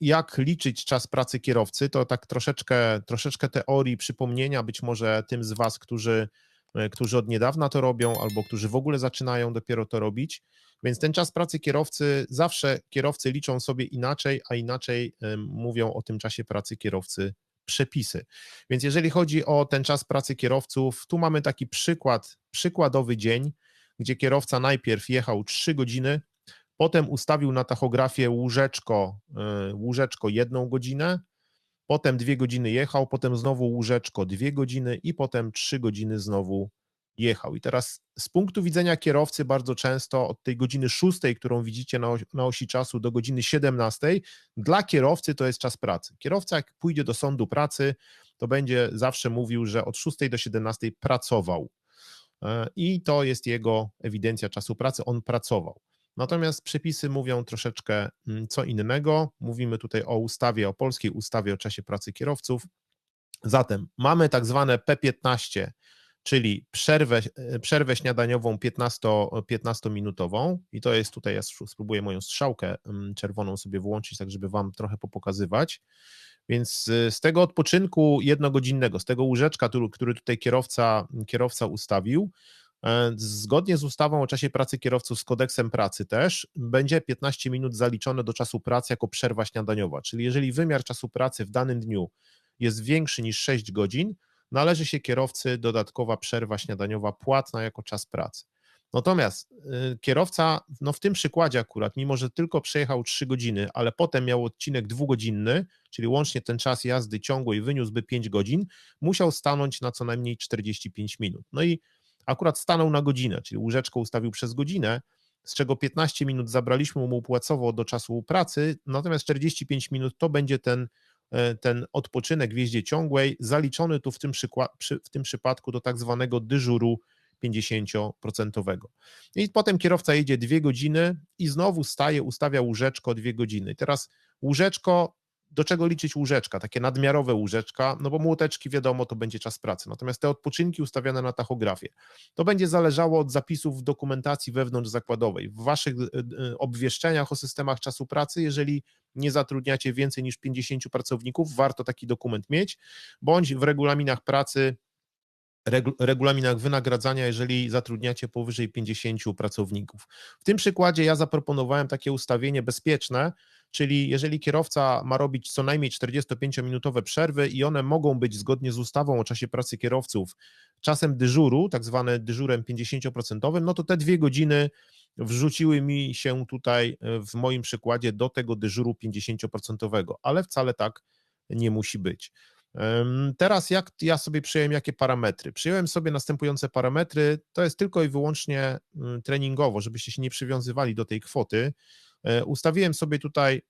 jak liczyć czas pracy kierowcy, to tak troszeczkę, troszeczkę teorii przypomnienia, być może tym z Was, którzy, e, którzy od niedawna to robią, albo którzy w ogóle zaczynają dopiero to robić. Więc ten czas pracy kierowcy, zawsze kierowcy liczą sobie inaczej, a inaczej mówią o tym czasie pracy kierowcy przepisy. Więc jeżeli chodzi o ten czas pracy kierowców, tu mamy taki przykład, przykładowy dzień, gdzie kierowca najpierw jechał 3 godziny, potem ustawił na tachografie łóżeczko, e, łóżeczko jedną godzinę, potem dwie godziny jechał, potem znowu łóżeczko dwie godziny i potem trzy godziny znowu jechał. I teraz z punktu widzenia kierowcy bardzo często od tej godziny 6, którą widzicie na, osi, na osi czasu, do godziny 17, dla kierowcy to jest czas pracy. Kierowca jak pójdzie do sądu pracy, to będzie zawsze mówił, że od 6 do 17 pracował. E, I to jest jego ewidencja czasu pracy, on pracował. Natomiast przepisy mówią troszeczkę mm, co innego. Mówimy tutaj o ustawie, o polskiej ustawie o czasie pracy kierowców. Zatem mamy tak zwane P15, czyli przerwę, e, przerwę śniadaniową 15, 15-minutową i to jest tutaj, ja spróbuję moją strzałkę mm, czerwoną sobie włączyć, tak żeby Wam trochę popokazywać. Więc e, z tego odpoczynku jednogodzinnego, z tego łóżeczka, który tutaj kierowca, kierowca ustawił, zgodnie z ustawą o czasie pracy kierowców, z kodeksem pracy też, będzie 15 minut zaliczone do czasu pracy jako przerwa śniadaniowa. Czyli jeżeli wymiar czasu pracy w danym dniu jest większy niż 6 godzin, należy się kierowcy dodatkowa przerwa śniadaniowa płatna jako czas pracy. Natomiast y, kierowca, no w tym przykładzie akurat, mimo że tylko przejechał 3 godziny, ale potem miał odcinek dwugodzinny, czyli łącznie ten czas jazdy ciągłej wyniósłby 5 godzin, musiał stanąć na co najmniej 45 minut. No i akurat stanął na godzinę, czyli łóżeczko ustawił przez godzinę, z czego 15 minut zabraliśmy mu płacowo do czasu pracy, natomiast 45 minut to będzie ten E, ten odpoczynek w jeździe ciągłej zaliczony tu w tym, w tym przypadku do tak zwanego dyżuru 50%. I potem kierowca jedzie dwie godziny i znowu staje, ustawia łóżeczko dwie godziny. Teraz łóżeczko do czego liczyć łóżeczka, takie nadmiarowe łóżeczka, no bo młoteczki wiadomo, to będzie czas pracy. Natomiast te odpoczynki ustawione na tachografie, to będzie zależało od zapisów w dokumentacji wewnątrzzakładowej. W waszych e, e, obwieszczeniach o systemach czasu pracy, jeżeli nie zatrudniacie więcej niż 50 pracowników, warto taki dokument mieć, bądź w regulaminach pracy regulaminach wynagradzania, jeżeli zatrudniacie powyżej 50 pracowników. W tym przykładzie ja zaproponowałem takie ustawienie bezpieczne, czyli jeżeli kierowca ma robić co najmniej 45-minutowe przerwy i one mogą być zgodnie z ustawą o czasie pracy kierowców czasem dyżuru, tak zwane dyżurem 50%, no to te dwie godziny wrzuciły mi się tutaj w moim przykładzie do tego dyżuru 50%, ale wcale tak nie musi być. Teraz jak ja sobie przyjąłem jakie parametry? Przyjąłem sobie następujące parametry, to jest tylko i wyłącznie mm, treningowo, żebyście się nie przywiązywali do tej kwoty. E, ustawiłem sobie tutaj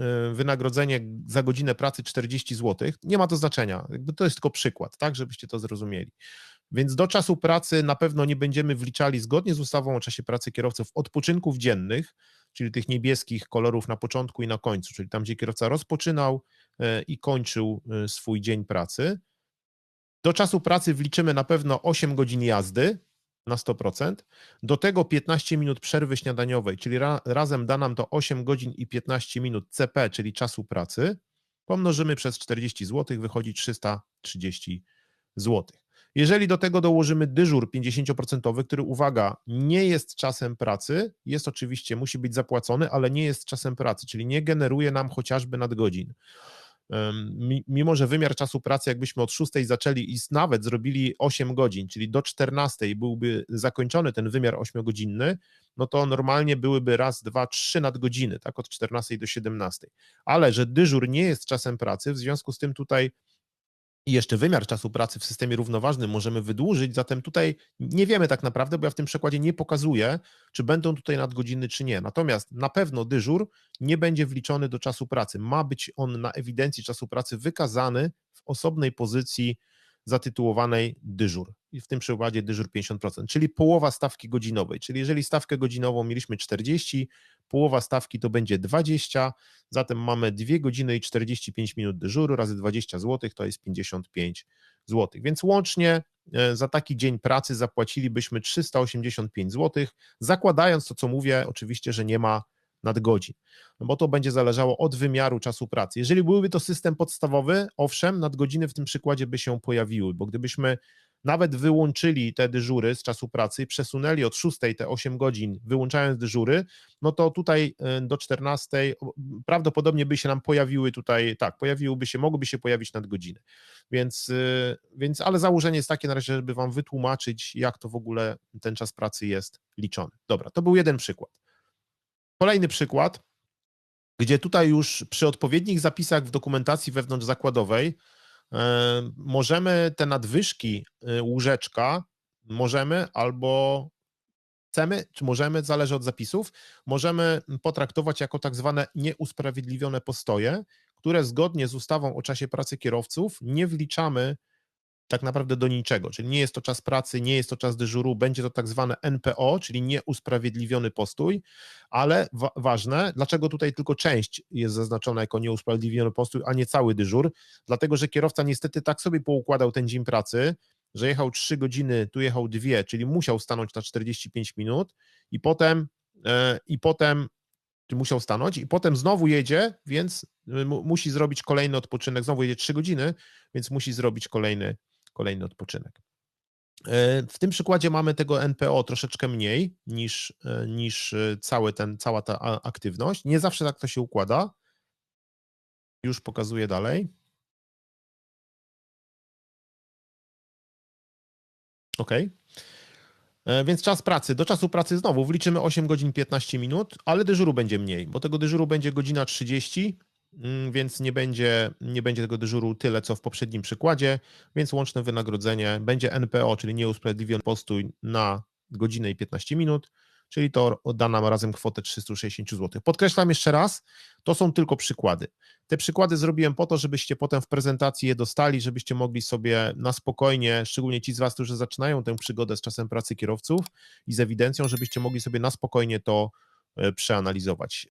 e, wynagrodzenie za godzinę pracy 40 zł. Nie ma to znaczenia, to jest tylko przykład, tak, żebyście to zrozumieli. Więc do czasu pracy na pewno nie będziemy wliczali zgodnie z ustawą o czasie pracy kierowców odpoczynków dziennych, czyli tych niebieskich kolorów na początku i na końcu, czyli tam, gdzie kierowca rozpoczynał i kończył swój dzień pracy. Do czasu pracy wliczymy na pewno 8 godzin jazdy, na 100%. Do tego 15 minut przerwy śniadaniowej, czyli ra, razem da nam to 8 godzin i 15 minut CP, czyli czasu pracy. Pomnożymy przez 40 zł, wychodzi 330 zł. Jeżeli do tego dołożymy dyżur 50%, który uwaga, nie jest czasem pracy, jest oczywiście, musi być zapłacony, ale nie jest czasem pracy, czyli nie generuje nam chociażby nadgodzin mimo że wymiar czasu pracy, jakbyśmy od 6 zaczęli i nawet zrobili 8 godzin, czyli do 14 byłby zakończony ten wymiar 8-godzinny, no to normalnie byłyby raz, dwa, trzy nadgodziny, tak, od 14 do 17. Ale że dyżur nie jest czasem pracy, w związku z tym tutaj i jeszcze wymiar czasu pracy w systemie równoważnym możemy wydłużyć, zatem tutaj nie wiemy tak naprawdę, bo ja w tym przykładzie nie pokazuję, czy będą tutaj nadgodziny, czy nie. Natomiast na pewno dyżur nie będzie wliczony do czasu pracy. Ma być on na ewidencji czasu pracy wykazany w osobnej pozycji zatytułowanej dyżur. I w tym przykładzie dyżur 50%, czyli połowa stawki godzinowej. Czyli jeżeli stawkę godzinową mieliśmy 40, połowa stawki to będzie 20, zatem mamy 2 godziny i 45 minut dyżuru razy 20 zł, to jest 55 zł. Więc łącznie e, za taki dzień pracy zapłacilibyśmy 385 zł, zakładając to, co mówię, oczywiście, że nie ma nadgodzin, no bo to będzie zależało od wymiaru czasu pracy. Jeżeli byłby to system podstawowy, owszem, nadgodziny w tym przykładzie by się pojawiły, bo gdybyśmy nawet wyłączyli te dyżury z czasu pracy, przesunęli od 6 te 8 godzin, wyłączając dyżury, no to tutaj y, do 14 prawdopodobnie by się nam pojawiły tutaj, tak, pojawiłyby się, mogłyby się pojawić nadgodziny. Więc, y, więc ale założenie jest takie na razie, żeby wam wytłumaczyć, jak to w ogóle ten czas pracy jest liczony. Dobra, to był jeden przykład. Kolejny przykład, gdzie tutaj już przy odpowiednich zapisach w dokumentacji wewnątrzzakładowej E, możemy te nadwyżki y, łóżeczka, możemy albo chcemy, czy możemy, zależy od zapisów, możemy potraktować jako tak zwane nieusprawiedliwione postoje, które zgodnie z ustawą o czasie pracy kierowców nie wliczamy tak naprawdę do niczego, czyli nie jest to czas pracy, nie jest to czas dyżuru, będzie to tak zwane NPO, czyli nieusprawiedliwiony postój, ale wa ważne, dlaczego tutaj tylko część jest zaznaczona jako nieusprawiedliwiony postój, a nie cały dyżur, dlatego, że kierowca niestety tak sobie poukładał ten dzień pracy, że jechał 3 godziny, tu jechał 2, czyli musiał stanąć na 45 minut i potem, e, i potem musiał stanąć i potem znowu jedzie, więc e, musi zrobić kolejny odpoczynek, znowu jedzie 3 godziny, więc musi zrobić kolejny kolejny odpoczynek. E, w tym przykładzie mamy tego NPO troszeczkę mniej niż, e, niż e, cały ten, cała ta aktywność. Nie zawsze tak to się układa. Już pokazuję dalej. OK. Więc czas pracy. Do czasu pracy znowu wliczymy 8 godzin 15 minut, ale dyżuru będzie mniej, bo tego dyżuru będzie godzina 30, Mm, więc nie będzie, nie będzie tego dyżuru tyle, co w poprzednim przykładzie, więc łączne wynagrodzenie będzie NPO, czyli nieusprawiedliwiony postój na godzinę i 15 minut, czyli to da nam razem kwotę 360 zł. Podkreślam jeszcze raz, to są tylko przykłady. Te przykłady zrobiłem po to, żebyście potem w prezentacji je dostali, żebyście mogli sobie na spokojnie, szczególnie ci z Was, którzy zaczynają tę przygodę z czasem pracy kierowców i z ewidencją, żebyście mogli sobie na spokojnie to e, przeanalizować.